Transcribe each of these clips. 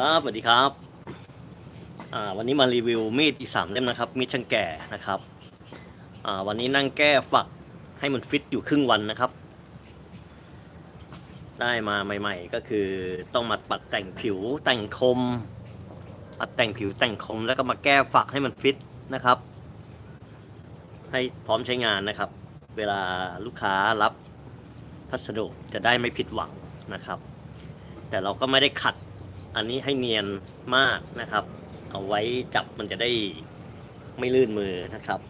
ครับสวัสดีครับอ่าวันนี้มารีวิวมีดอีกสามเล่มนะครับ มีดช่างแก่นะครับอ่าวันนี้นั่งแก้ฝักให้มันฟิตอยู่ครึ่งวันนะครับ ได้มาใหม่ ๆ ก็คือต้องมาปัดแต่งผิวแต่งคมปัดแต่งผิวแต่งคมแล้วก็มาแก้ฝักให้มันฟิตนะครับ ให้พร้อมใช้งานนะครับ เวลาลูกค้ารับพัสดุจะได้ไม่ผิดหวังนะครับ แต่เราก็ไม่ได้ขัด อันนี้ให้เนียนมากนะครับ เอาไว้จับมันจะได้ไม่ลื่นมือนะครับ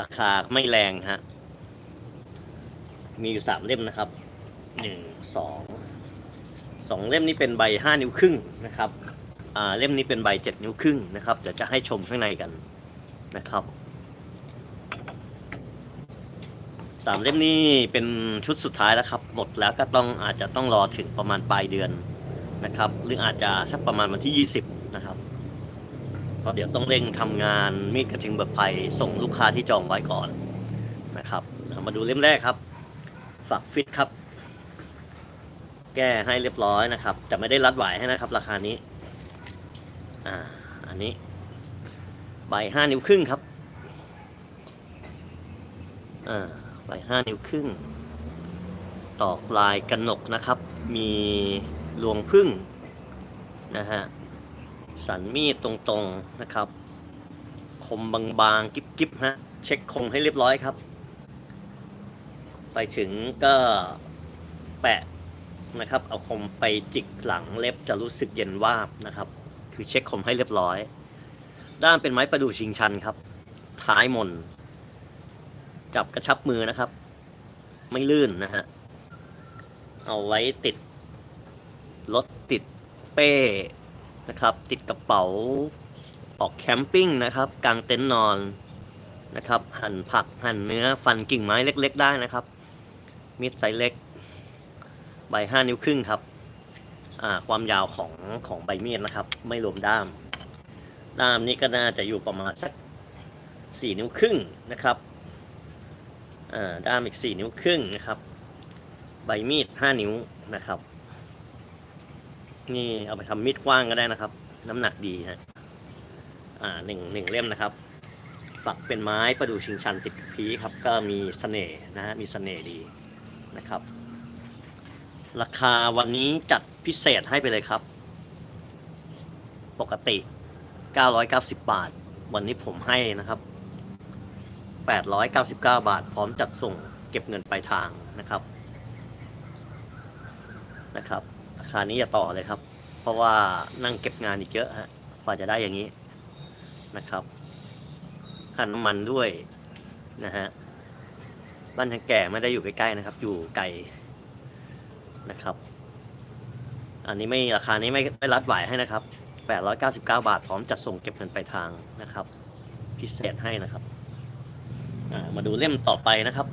ราคาไม่แรงฮะ มีอยู่สามเล่มนะครับ หนึ่ง สอง สองเล่มนี้เป็นใบห้านิ้วครึ่งนะครับ อ่า เล่มนี้เป็นใบเจ็ดนิ้วครึ่งนะครับ เดี๋ยวจะให้ชมข้างในกันนะครับ สามเล่มนี้เป็นชุดสุดท้ายแล้วครับ หมดแล้วก็ต้องอาจจะต้องรอถึงประมาณปลายเดือนนะครับ หรืออาจจะสักประมาณวันที่ 20 นะครับเพราะเดี๋ยวต้องเร่งทำงานมีดกระทิงเบิกภัยส่งลูกค้าที่จองไว้ก่อนนะครับ มาดูเล่มแรกครับฝักฟิตครับ แก้ให้เรียบร้อยนะครับจะไม่ได้รัดหวให้นะครับ ราคานี้ อ่า อันนี้ ใบห้านิ้วครึ่งครับ อ่า ใบห้านิ้วครึ่ง ตอกลายกระหนกนะครับ มีรวงพึ่งนะฮะ สันมีดตรงๆนะครับ คมบางๆ กิ๊บๆฮะ เช็คคมให้เรียบร้อยครับ ไปถึงก็แปะนะครับ เอาคมไปจิกหลังเล็บจะรู้สึกเย็นวาบนะครับ คือเช็คคมให้เรียบร้อย ด้านเป็นไม้ประดู่ชิงชันครับ ท้ายมน จับกระชับมือนะครับ ไม่ลื่นนะฮะ เอาไว้ติดรถติดเป้นะครับ ติดกระเป๋าออกแคมปิ้งนะครับ กลางเต็นท์นอนนะครับ หั่นผักหั่นเนื้อฟันกิ่งไม้เล็ก ๆ ได้นะครับ มีดไซส์เล็ก ใบห้านิ้วครึ่งครับความยาวของของใบมีดนะครับ ไม่รวมด้าม ด้ามนี้ก็น่าจะอยู่ประมาณสักสี่นิ้วครึ่งนะครับ ด้ามอีกสี่นิ้วครึ่งนะครับ ใบมีดห้านิ้วนะครับ นี่เอาไปทำมีดกว้างก็ได้นะครับ น้ำหนักดีฮะอ่าหนึ่งหนึ่งเล่มนะครับฝักเป็นไม้ประดู่ชิงชันติดพีครับ ก็มีเสน่ห์นะฮะมีเสน่ห์ดีนะครับ ราคาวันนี้จัดพิเศษให้ไปเลยครับ ปกติ 990 บาท วันนี้ผมให้นะครับ 899 บาท พร้อมจัดส่งเก็บเงินปลายทางนะครับนะครับราคานี้อย่าต่อเลยครับ เพราะว่านั่งเก็บงานอีกเยอะฮะกว่าจะได้อย่างนี้นะครับค่าน้ำมันด้วยนะฮะบ้านทางแก่ไม่ได้อยู่ใกล้ๆนะครับ อยู่ไกลนะครับ อันนี้ไม่ราคานี้ไม่ไม่รัดหวให้นะครับ 899 บาท พร้อมจัดส่งเก็บเงินปลายทางนะครับ พิเศษให้นะครับ มาดูเล่มต่อไปนะครับ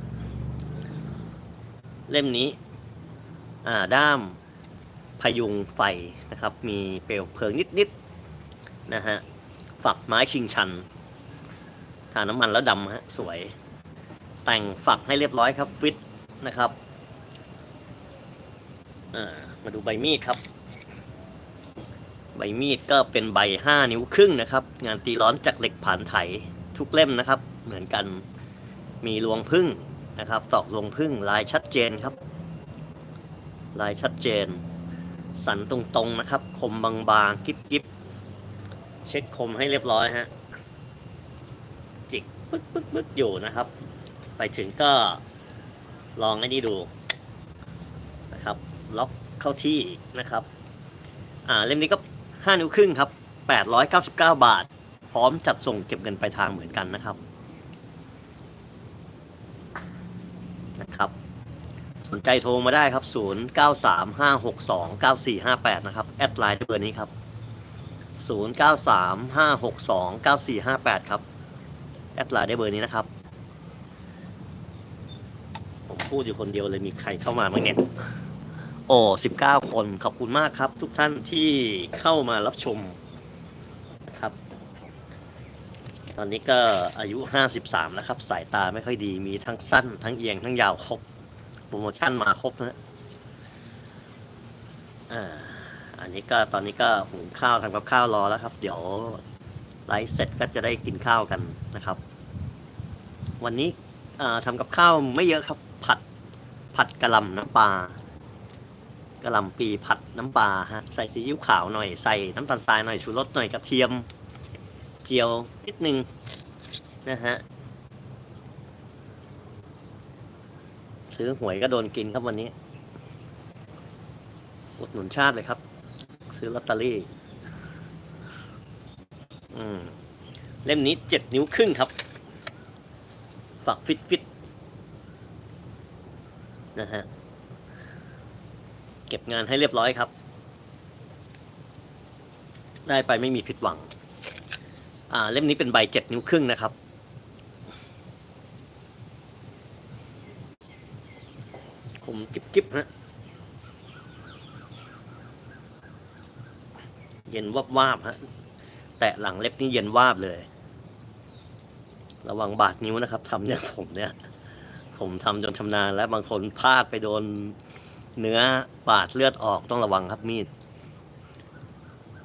เล่มนี้ อ่าด้ามพยุงไฟนะครับ มีเปลวเพลิงนิดๆนะฮะฝักไม้ชิงชันทาน้ำมันแล้วดำฮะสวย แต่งฝักให้เรียบร้อยครับฟิตนะครับมาดูใบมีดครับ ใบมีดก็เป็นใบห้านิ้วครึ่งนะครับ งานตีร้อนจากเหล็กผ่านไถทุกเล่มนะครับ เหมือนกัน มีรวงพึ่งนะครับตอกรวงพึ่งลายชัดเจนครับ ลายชัดเจน สันตรงๆนะครับ คมบางๆกิ๊บๆเช็คคมให้เรียบร้อยฮะจิกปึ๊กปึ๊กปึ๊กอยู่นะครับ ไปถึงก็ลองไอ้นี่ดูนะครับ ล็อกเข้าที่นะครับ อ่าเล่มนี้ก็ 5 นิ้วครึ่งครับ 899 บาท พร้อมจัดส่งเก็บเงินปลายทางเหมือนกันนะครับนะครับ สนใจโทรมาได้ครับ 0935629458 นะครับ แอดไลน์ด้วยเบอร์นี้ครับ 0935629458 ครับ แอดไลน์ได้เบอร์นี้นะครับ ผมพูดอยู่คนเดียวเลยมีใครเข้ามาบ้างเนี่ย โอ้สิบเก้าคน ขอบคุณมากครับ ทุกท่านที่เข้ามารับชมนะครับ ตอนนี้ก็อายุห้าสิบสามแล้วครับ สายตาไม่ค่อยดี มีทั้งสั้น ทั้งเอียง ทั้งยาวครบ โปรโมชั่นมาครบนะอ่า อันนี้ก็ตอนนี้ก็หุงข้าวทำกับข้าวรอแล้วครับ เดี๋ยวไลฟ์เสร็จก็จะได้กินข้าวกันนะครับ วันนี้อ่าทำกับข้าวไม่เยอะครับ ผัดผัดกะหล่ำน้ำปลากะหล่ำปีผัดน้ำปลาฮะใส่ซีอิ๊วขาวหน่อยใส่น้ำตาลทรายหน่อยชูรสหน่อยกระเทียมเจียวนิดนึงนะฮะ ซื้อหวยก็โดนกินครับวันนี้ อุดหนุนชาติเลยครับ ซื้อลอตเตอรี่ อืม เล่มนี้เจ็ดนิ้วครึ่งครับฝักฟิตฟิตนะฮะ เก็บงานให้เรียบร้อยครับ ได้ไปไม่มีผิดหวัง อ่า เล่มนี้เป็นใบเจ็ดนิ้วครึ่งนะครับ คมกิบกิบฮะ เย็นวาบวาบๆฮะ แตะหลังเล็บนี่เย็นวาบเลย ระวังบาดนิ้วนะครับทำเนี่ยผมเนี่ย ผมทำจนชำนาญแล้วบางคนพลาดไปโดนเนื้อบาดเลือดออกต้องระวังครับมีด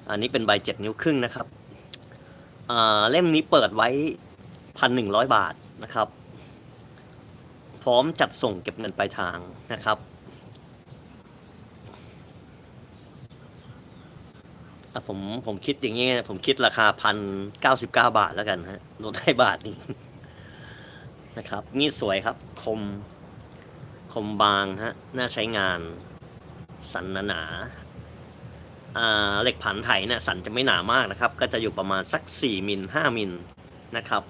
อันนี้เป็นใบเจ็ดนิ้วครึ่งนะครับเล่มนี้เปิดไว้พันหนึ่งร้อยบาทนะครับ ร้อมจัดส่งเก็บเงินปลายทางนะครับอะผมผมคิดอย่างนี้ผมคิดราคาพันเก้าสิบเก้าบาทแล้วกันฮะลดให้บาทหนึงนะครับมีดสวยครับคมคมบางฮะน่าใช้งาน สันหนาอ่าเหล็กผันไถเนี่ยสันจะไม่หนามากนะครับ ก็จะอยู่ประมาณสักสี่มิลห้ามิลนะครับ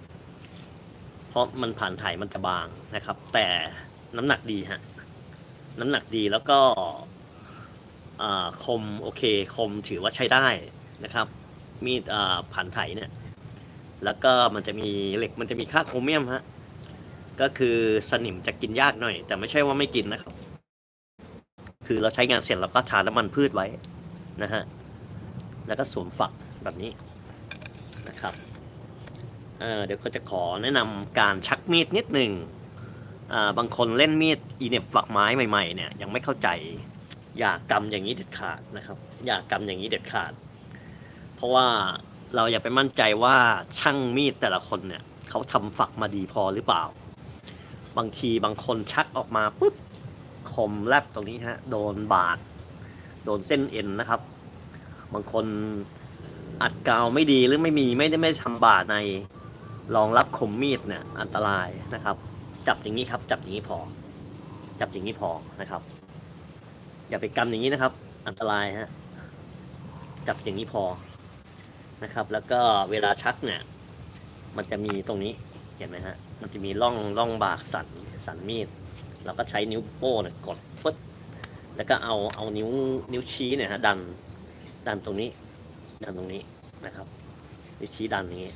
ราะมันผ่านไถมันจะบางนะครับ แต่น้ำหนักดีฮะน้ำหนักดีแล้วก็คมโอเคคมถือว่าใช้ได้นะครับ มีดผ่านไถเนี่ย แล้วก็มันจะมีเหล็กมันจะมีค่าโครเมียมฮะก็คือสนิมจะกินยากหน่อย แต่ไม่ใช่ว่าไม่กินนะครับ คือเราใช้งานเสร็จเราก็ทาน้ำมันพืชไว้นะฮะแล้วก็สวมฝักแบบนี้นะครับ เเดี๋ยวก็จะขอแนะนำการชักมีดนิดหนึ่งบางคนเล่นมีดอีเน็บฝักไม้ใหม่ๆเนี่ยยังไม่เข้าใจอย่ากกำอย่างนี้เด็ดขาดนะครับ อย่ากกำอย่างนี้เด็ดขาด เพราะว่าเราอย่าไปมั่นใจว่าช่างมีดแต่ละคนเนี่ยเขาทำฝักมาดีพอหรือเปล่า บางทีบางคนชักออกมาปุ๊บคมแลบตรงนี้ฮะโดนบาด โดนเส้นเอ็นนะครับ บางคนอัดกาวไม่ดีหรือไม่มีไม่ได้ไม่ทำบาดใน รองรับคมมีดเนี่ยอันตรายนะครับ จับอย่างนี้ครับ จับอย่างนี้พอ จับอย่างนี้พอนะครับ อย่าไปกำอย่างนี้นะครับ อันตรายฮะจับอย่างนี้พอนะครับ แล้วก็เวลาชักเนี่ย มันจะมีตรงนี้เห็นไหมฮะมันจะมีร่องร่องบากสันสันมีดเราก็ใช้นิ้วโป้เนี่ยกดปึ๊บแล้วก็เอาเอานิ้วนิ้วชี้เนี่ยฮะดันดันตรงนี้ดันตรงนี้นะครับนิ้วชี้ดันอย่างนี้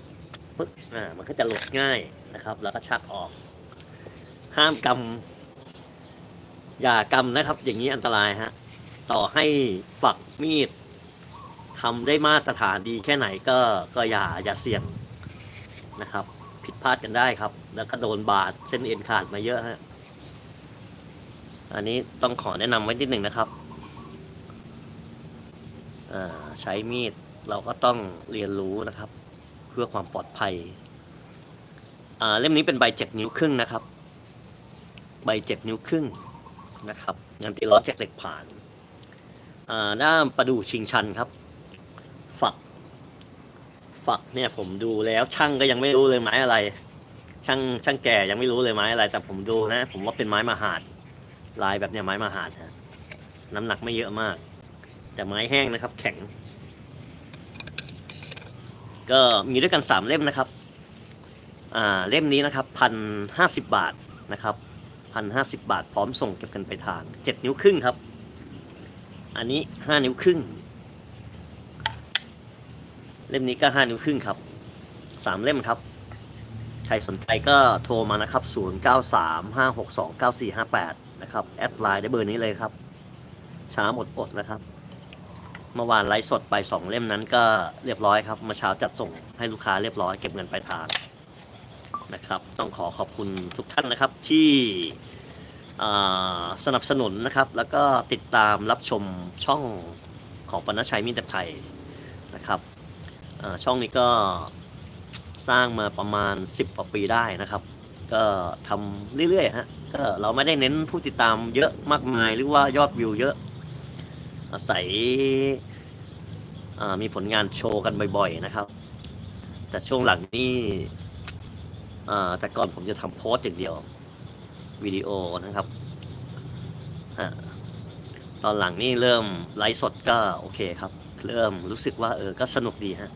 ปึ๊บอ่ามันก็จะหลุดง่ายนะครับ แล้วก็ชักออก ห้ามกำอย่ากำนะครับ อย่างนี้อันตรายฮะต่อให้ฝักมีดทำได้มาตรฐานดีแค่ไหนก็ก็อย่าอย่าเสี่ยงนะครับ ผิดพลาดกันได้ครับ แล้วก็โดนบาดเส้นเอ็นขาดมาเยอะฮะอันนี้ต้องขอแนะนำไว้นิดหนึ่งนะครับใช้มีดเราก็ต้องเรียนรู้นะครับ เพื่อความปลอดภัยอ่าเล่มนี้เป็นใบเจ็ดนิ้วครึ่งนะครับ ใบเจ็ดนิ้วครึ่งนะครับงานตีล้อจากเหล็กผ่านอ่าด้ามประดู่ชิงชันครับ ฝัก ฝักเนี่ยผมดูแล้วช่างก็ยังไม่รู้เลยไม้อะไร ช่างช่างแก่ยังไม่รู้เลยไม้อะไร แต่ผมดูนะ ผมว่าเป็นไม้มหาด ลายแบบเนี้ยไม้มหาดฮะน้ำหนักไม่เยอะมาก แต่ไม้แห้งนะครับ แข็ง ก็มีด้วยกันสามเล่มนะครับอ่าเล่มนี้นะครับพันห้าสิบบาทนะครับพันห้าสิบบาท พร้อมส่งเก็บกันไปทางเจ็ดนิ้วครึ่งครับ อันนี้ห้านิ้วครึ่ง เล่มนี้ก็ห้านิ้วครึ่งครับสามเล่มครับ ใครสนใจก็โทรมานะครับศูนย์เก้าสามห้าหกสองเก้าสี่ห้าแปดนะครับ แอดไลน์ได้เบอร์นี้เลยครับ ช้าหมดอดนะครับ เมื่อวานไลฟ์สดไปสองเล่มนั้นก็เรียบร้อยครับมื่อเช้าจัดส่งให้ลูกค้าเรียบร้อยเก็บเงินปลายทางนะครับ ต้องขอขอบคุณทุกท่านนะครับที่สนับสนุนนะครับ แล้วก็ติดตามรับชมช่องของปณชัยมิตรชัยนะครับช่องนี้ก็สร้างมาประมาณ 10กว่าปีได้นะครับ ก็ทำเรื่อยๆฮะก็เราไม่ได้เน้นผู้ติดตามเยอะมากมายหรือว่ายอดวิวเยอะ อาศัยมีผลงานโชว์กันบ่อยๆนะครับ แต่ช่วงหลังนี่แต่ก่อนผมจะทำโพสต์อย่างเดียววิดีโอนะครับตอนหลังนี่เริ่มไลฟ์สดก็โอเคครับ เริ่มรู้สึกว่าเออก็สนุกดีฮะ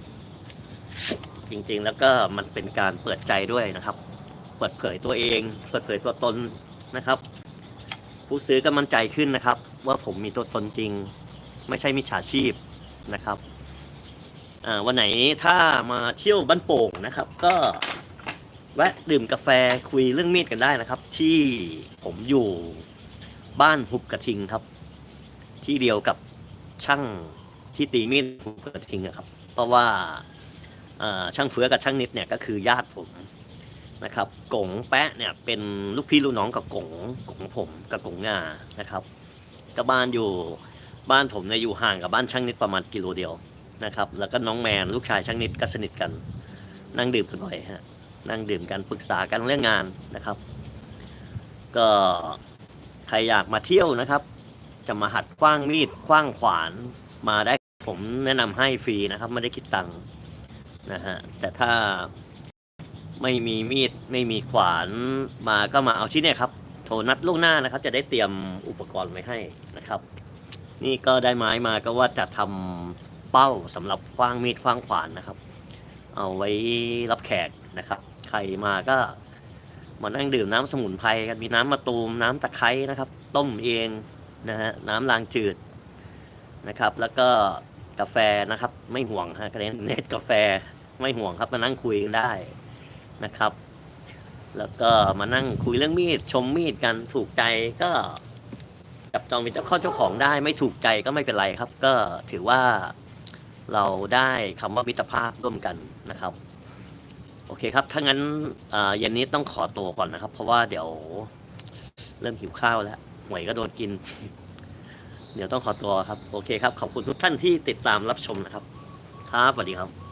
จริงๆแล้วก็มันเป็นการเปิดใจด้วยนะครับ เปิดเผยตัวเอง เปิดเผยตัวตนนะครับ ผู้ซื้อก็มั่นใจขึ้นนะครับ ว่าผมมีตัวตนจริง ไม่ใช่มิจฉาชีพนะครับอ่าวันไหนถ้ามาเที่ยวบ้านโป่งนะครับ ก็แวะดื่มกาแฟคุยเรื่องมีดกันได้นะครับ ที่ผมอยู่บ้านหุบกระทิงครับ ที่เดียวกับช่างที่ตีมีดหุบกระทิงอะครับ เพราะว่าอ่าช่างเฟื้อกับช่างนิดเนี่ยก็คือญาติผมนะครับกงแปะเนี่ยเป็นลูกพี่ลูกน้องกับกงกงผมกับกงงานะครับก็บ้านอยู่ บ้านผมเนี่ยอยู่ห่างกับบ้านช่างนิดประมาณกิโลเดียวนะครับ แล้วก็น้องแมนลูกชายช่างนิดก็สนิทกัน นั่งดื่มกันบ่อยฮะ นั่งดื่มกันปรึกษากันเรื่องงานนะครับ ก็ใครอยากมาเที่ยวนะครับ จะมาหัดคว้างมีดคว้างขวานมาได้ผมแนะนำให้ฟรีนะครับ ไม่ได้คิดตังค์นะฮะแต่ถ้าไม่มีมีดไม่มีขวานมาก็มาเอาที่เนี่ยครับ โทรนัดล่วงหน้านะครับ จะได้เตรียมอุปกรณ์ไว้ให้นะครับ นี่ก็ได้ไม้มาก็ว่าจะทำเป้าสำหรับคว้างมีดคว้างขวานนะครับ เอาไว้รับแขกนะครับ ใครมาก็มานั่งดื่มน้ำสมุนไพรกันมีน้ำมะตูมน้ำตะไคร้นะครับ ต้มเองนะฮะน้ำลางจืดนะครับ แล้วก็กาแฟนะครับ ไม่ห่วงฮะคะแนนเน็ตกาแฟไม่ห่วงครับมานั่งคุยกันได้นะครับ แล้วก็มานั่งคุยเรื่องมีดชมมีดกันถูกใจก็ จับจองเป็นเจ้าข้อเจ้าของได้ไม่ถูกใจก็ไม่เป็นไรครับ ก็ถือว่าเราได้คำว่ามิตรภาพร่วมกันนะครับ โอเคครับ ถ้างั้นเย็นนี้ต้องขอตัวก่อนนะครับ เพราะว่าเดี๋ยวเริ่มหิวข้าวแล้วหวยก็โดนกิน เดี๋ยวต้องขอตัวครับ โอเคครับ ขอบคุณทุกท่านที่ติดตามรับชมนะครับ ครับสวัสดีครับ